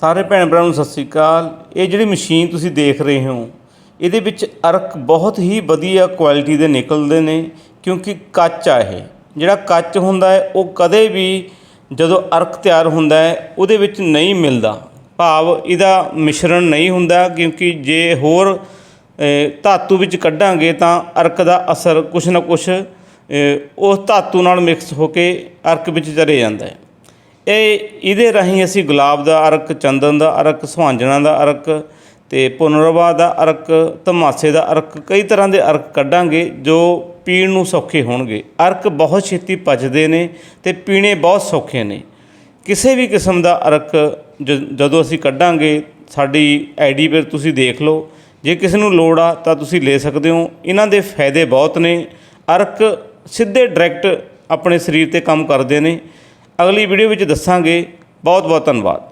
ਸਾਰੇ ਭੈਣ ਭਰਾਵਾਂ ਨੂੰ ਸਤਿ ਸ੍ਰੀ ਅਕਾਲ। ਇਹ ਜਿਹੜੀ ਮਸ਼ੀਨ ਤੁਸੀਂ ਦੇਖ ਰਹੇ ਹੋ ਇਹਦੇ ਵਿੱਚ ਅਰਕ ਬਹੁਤ ਹੀ ਵਧੀਆ ਕੁਆਲਿਟੀ ਦੇ ਨਿਕਲਦੇ ਨੇ ਕਿਉਂਕਿ ਕੱਚ ਆ ਇਹ। ਜਿਹੜਾ ਕੱਚ ਹੁੰਦਾ ਹੈ ਉਹ ਕਦੇ ਵੀ ਜਦੋਂ ਅਰਕ ਤਿਆਰ ਹੁੰਦਾ ਹੈ ਉਹਦੇ ਵਿੱਚ ਨਹੀਂ ਮਿਲਦਾ। ਭਾਵ ਇਹਦਾ ਮਿਸ਼ਰਣ ਨਹੀਂ ਹੁੰਦਾ ਕਿਉਂਕਿ ਜੇ ਹੋਰ ਧਾਤੂ ਵਿੱਚ ਕੱਢਾਂਗੇ ਤਾਂ ਅਰਕ ਦਾ ਅਸਰ ਕੁਛ ਨਾ ਕੁਛ ਅ, ਉਸ ਧਾਤੂ ਨਾਲ ਮਿਕਸ ਹੋ ਕੇ ਅਰਕ ਵਿੱਚ ਚਲੇ ਜਾਂਦਾ ਹੈ। ਇਹ ਇਹਦੇ ਰਾਹੀਂ ਅਸੀਂ ਗੁਲਾਬ ਦਾ ਅਰਕ, ਚੰਦਨ ਦਾ ਅਰਕ, ਸੁਹਾਂਜਣਾ ਦਾ ਅਰਕ ਤੇ ਪੁਨਰਵਾ ਦਾ ਅਰਕ ਧਮਾਸੇ ਦਾ ਅਰਕ, ਕਈ ਤਰ੍ਹਾਂ ਦੇ ਅਰਕ ਕੱਢਾਂਗੇ ਜੋ ਪੀਣ ਨੂੰ ਸੌਖੇ ਹੋਣਗੇ। ਅਰਕ ਬਹੁਤ ਛੇਤੀ ਪਚਦੇ ਨੇ ਤੇ ਪੀਣੇ ਬਹੁਤ ਸੌਖੇ ਨੇ। ਕਿਸੇ ਵੀ ਕਿਸਮ ਦਾ ਅਰਕ ਜ- ਜਦੋਂ ਅਸੀਂ ਕੱਢਾਂਗੇ, ਸਾਡੀ ਆਈਡੀ 'ਤੇ ਤੁਸੀਂ ਦੇਖ ਲਓ। ਜੇ ਕਿਸੇ ਨੂੰ ਲੋੜ ਆ ਤਾਂ ਤੁਸੀਂ ਲੈ ਸਕਦੇ ਹੋ। ਇਹਨਾਂ ਦੇ ਫਾਇਦੇ ਬਹੁਤ ਨੇ। ਅਰਕ ਸਿੱਧੇ ਡਾਇਰੈਕਟ ਆਪਣੇ ਸਰੀਰ ਤੇ ਕੰਮ ਕਰਦੇ ਨੇ। ਅਗਲੀ ਵੀਡੀਓ ਵਿੱਚ ਦੱਸਾਂਗੇ। ਬਹੁਤ ਬਹੁਤ ਧੰਨਵਾਦ।